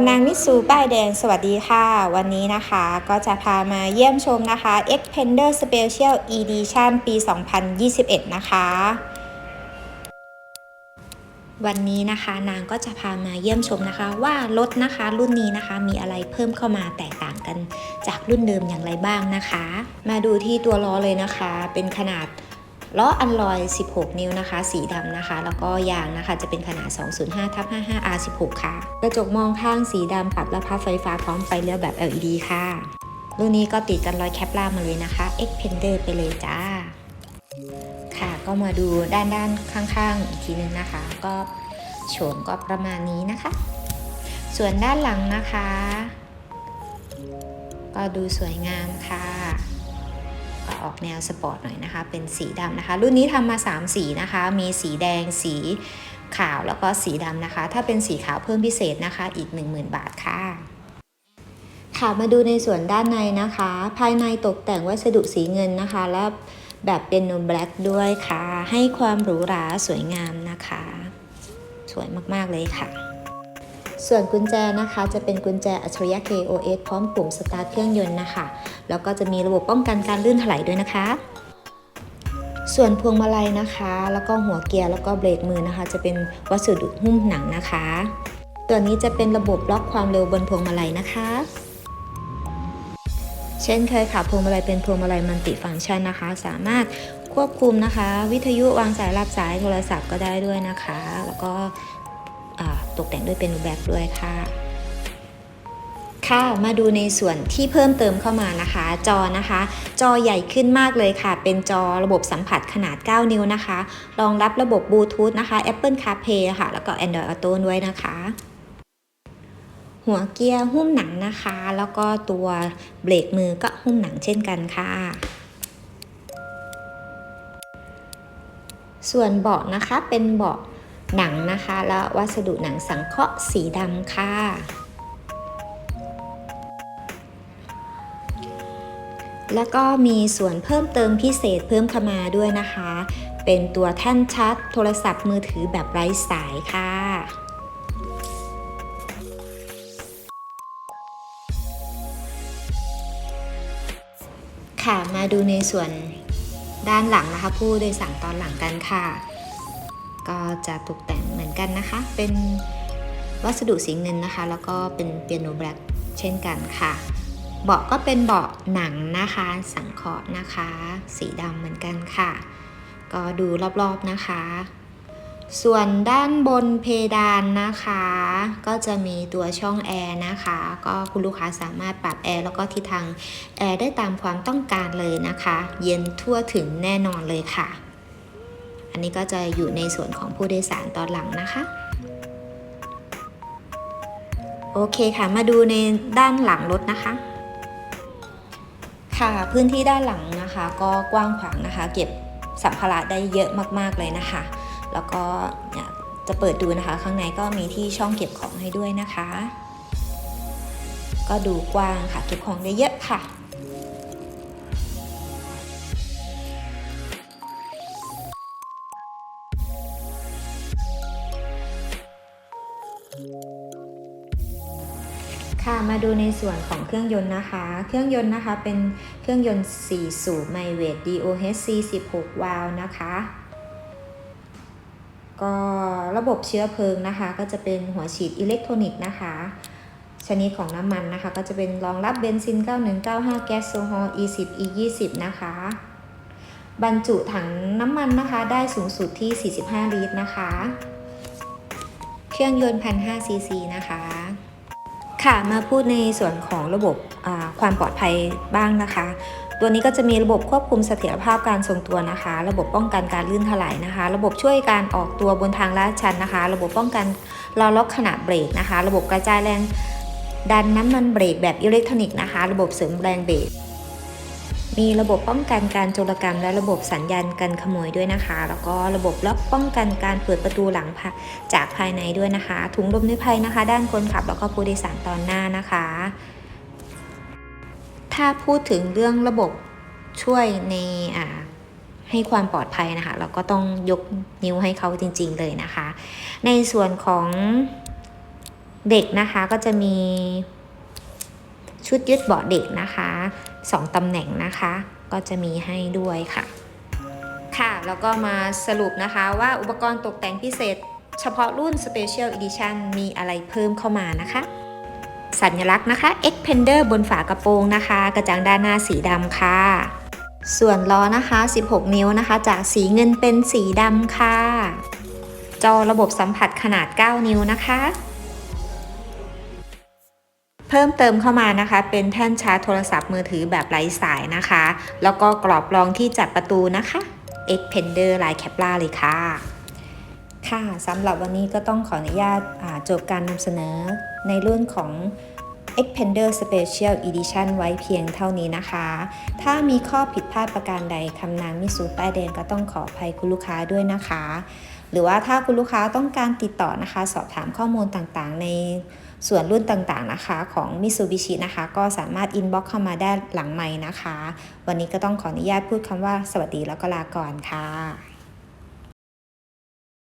ำนางมิตซูป้ายแดง สวัสดีค่ะ วันนี้นะคะก็จะพามาเยี่ยมชมนะคะ Xpander Special Edition ปี 2021 นะคะ วันนี้นะคะนางก็จะพามาเยี่ยมชมนะคะ ว่ารถนะคะรุ่นนี้นะคะมีอะไรเพิ่มเข้ามาแตกต่างกันจากรุ่นเดิมอย่างไรบ้างนะคะ มาดูที่ตัวล้อเลยนะคะ เป็นขนาด ล้ออันลอย 16 นิ้วนะคะ สีดำนะคะ แล้วก็ยางนะคะ จะเป็นขนาด 205ทับ55 R16 ค่ะ กระจกมองข้างสีดำปรับและพับไฟฟ้าพร้อมไฟเลี้ยวแบบ LED ค่ะรุ่นนี้ก็ติดกันรอยแคปล่ามาเลยนะคะ Expander ไปเลยจ้า ค่ะ ก็มาดูด้านด้านข้างๆ อีกทีนึงนะคะ ก็โฉมก็ประมาณนี้นะคะ ส่วนด้านหลังนะคะ ก็ดูสวยงามค่ะ ออกแนวสปอร์ตหน่อยนะคะ เป็นสีดำนะคะ รุ่นนี้ทำมา 3 สีนะคะ มีสีแดง สีขาว แล้วก็สีดำนะคะ ถ้าเป็นสีขาวเพิ่มพิเศษนะคะ อีก 10,000 บาทค่ะค่ะมาดูในส่วนด้านในนะคะ ภายในตกแต่งวัสดุสีเงินนะคะ และแบบเป็นโนแบล็กด้วยค่ะ ให้ความหรูหราสวยงามนะคะ สวยมาก ๆ เลยค่ะ ส่วนกุญแจนะคะจะเป็นกุญแจอัจฉริยะ KOS พร้อมปุ่มสตาร์ทเครื่องยนต์นะคะ แล้วก็จะมีระบบป้องกันการลื่นถลายด้วยนะคะ ส่วนพวงมาลัยนะคะ แล้วก็หัวเกียร์แล้วก็เบรกมือนะคะ จะเป็นวัสดุหุ้มหนังนะคะ ตัวนี้จะเป็นระบบล็อกความเร็วบนพวงมาลัยนะคะเช่นเคยค่ะพวงมาลัยเป็นพวงมาลัยมัลติฟังก์ชันนะคะ สามารถควบคุมนะคะ วิทยุวางสายรับสายโทรศัพท์ก็ได้ด้วยนะคะ แล้วก็ ตกแต่งด้วยเป็นรูปแบบด้วยค่ะค่ะมาดูในส่วนที่เพิ่มเติมเข้ามานะคะ จอนะคะ จอใหญ่ขึ้นมากเลยค่ะ เป็นจอระบบสัมผัสขนาด 9 นิ้วนะคะ รองรับระบบบลูทูธนะคะ Apple CarPlay ค่ะ แล้วก็ Android Auto ด้วยนะคะ หัวเกียร์หุ้มหนังนะคะ แล้วก็ตัวเบรกมือก็หุ้มหนังเช่นกันค่ะส่วนเบาะนะคะเป็นเบาะ หนังนะคะ แล้ววัสดุหนังสังเคราะห์สีดำค่ะ แล้วก็มีส่วนเพิ่มเติมพิเศษเพิ่มเข้ามาด้วยนะคะ เป็นตัวแท่นชาร์จโทรศัพท์มือถือแบบไร้สายค่ะค่ะ มาดูในส่วนด้านหลังนะคะ ผู้โดยสารตอนหลังกันค่ะ ก็จะตกแต่งเหมือนกันนะคะ เป็นวัสดุสีเงินนะคะ แล้วก็เป็นเปียโนแบล็กเช่นกันค่ะ เบาะก็เป็นเบาะหนังนะคะ สังเคราะห์นะคะ สีดำเหมือนกันค่ะ ก็ดูรอบๆนะคะ ส่วนด้านบนเพดานนะคะ ก็จะมีตัวช่องแอร์นะคะ ก็คุณลูกค้าสามารถปรับแอร์แล้วก็ทิศทางแอร์ได้ตามความต้องการเลยนะคะ เย็นทั่วถึงแน่นอนเลยค่ะ อันนี้ก็จะอยู่ในส่วนของผู้โดยสารตอนหลังนะคะ โอเคค่ะ มาดูในด้านหลังรถนะคะ ค่ะพื้นที่ด้านหลังนะคะ ก็กว้างขวางนะคะ เก็บสัมภาระได้เยอะมากๆเลยนะคะ แล้วก็เนี่ยจะเปิดดูนะคะ ข้างในก็มีที่ช่องเก็บของให้ด้วยนะคะ ก็ดูกว้างค่ะ เก็บของได้เยอะค่ะ ค่ะมาดูในส่วนของเครื่องยนต์นะคะ เครื่องยนต์นะคะเป็นเครื่องยนต์ 4 สูบไมเวท DOHC 16 วาล์วนะคะ ก็ระบบเชื้อเพลิงนะคะ ก็จะเป็นหัวฉีดอิเล็กทรอนิกส์นะคะ ชนิดของน้ำมันนะคะ ก็จะเป็นรองรับเบนซิน 9195 แก๊สโซฮอล์ E10 E20 นะคะ บรรจุถังน้ำมันนะคะได้สูงสุดที่ 45 ลิตรนะคะ รื่องยนต์ 1,500 ซีซีนะคะค่ะมาพูดในส่วนของระบบความปลอดภัยบ้างนะคะ ตัวนี้ก็จะมีระบบควบคุมเสถียรภาพการทรงตัวนะคะ ระบบป้องกันการลื่นถลายนะคะ ระบบช่วยการออกตัวบนทางลาดชันนะคะ ระบบป้องกันล้อล็อกขณะเบรกนะคะ ระบบกระจายแรงดันน้ำมันเบรกแบบอิเล็กทรอนิกส์นะคะ ระบบเสริมแรงเบรก มีระบบป้องกันการโจรกรรม และระบบสัญญาณกันขโมยด้วยนะคะ แล้วก็ระบบล็อกป้องกันการเปิดประตูหลังจากภายในด้วยนะคะ ถุงลมนิรภัยนะคะ ด้านคนขับแล้วก็ผู้โดยสารตอนหน้านะคะ ถ้าพูดถึงเรื่องระบบช่วยในอ่าให้ความปลอดภัยนะคะเราก็ต้องยกนิ้วให้เขาจริง ๆ เลยนะคะ ในส่วนของเด็กนะคะก็จะมี ชุดยึดเบาะเด็กนะคะสองตำแหน่งนะคะก็จะมีให้ด้วยค่ะ ค่ะแล้วก็มาสรุปนะคะว่าอุปกรณ์ตกแต่งพิเศษ เฉพาะรุ่น Special Edition มีอะไรเพิ่มเข้ามานะคะสัญลักษณ์นะคะ Xpander บนฝากระโปรงนะคะ กระจังด้านหน้าสีดำค่ะ ส่วนล้อนะคะ 16 นิ้วนะคะ จากสีเงินเป็นสีดำค่ะ จอระบบสัมผัสขนาด 9 นิ้วนะคะ เพิ่มเติมเข้ามานะคะ เป็นแท่นชาร์จโทรศัพท์มือถือแบบไร้สายนะคะ แล้วก็กรอบรองที่จับประตูนะคะ Xpander ลายแคปล่าเลยค่ะ ค่ะสำหรับวันนี้ก็ต้องขออนุญาตาจบการนำเสนอในรุ่นของ Expander Special Edition ไว้เพียงเท่านี้นะคะ ถ้ามีข้อผิดพลาดประการใดคำนามมิสูป้ายแดงก็ต้องขออภัยคุณลูกค้าด้วยนะคะ หรือว่าถ้าคุณลูกค้าต้องการติดต่อนะคะ สอบถามข้อมูลต่างๆ ใน ส่วนรุ่นต่างๆนะคะของ Mitsubishi นะคะ ก็สามารถ inbox เข้ามาได้หลังไม้นะคะ วันนี้ก็ต้องขออนุญาตพูดคำว่าสวัสดีแล้วก็ลาก่อนค่ะ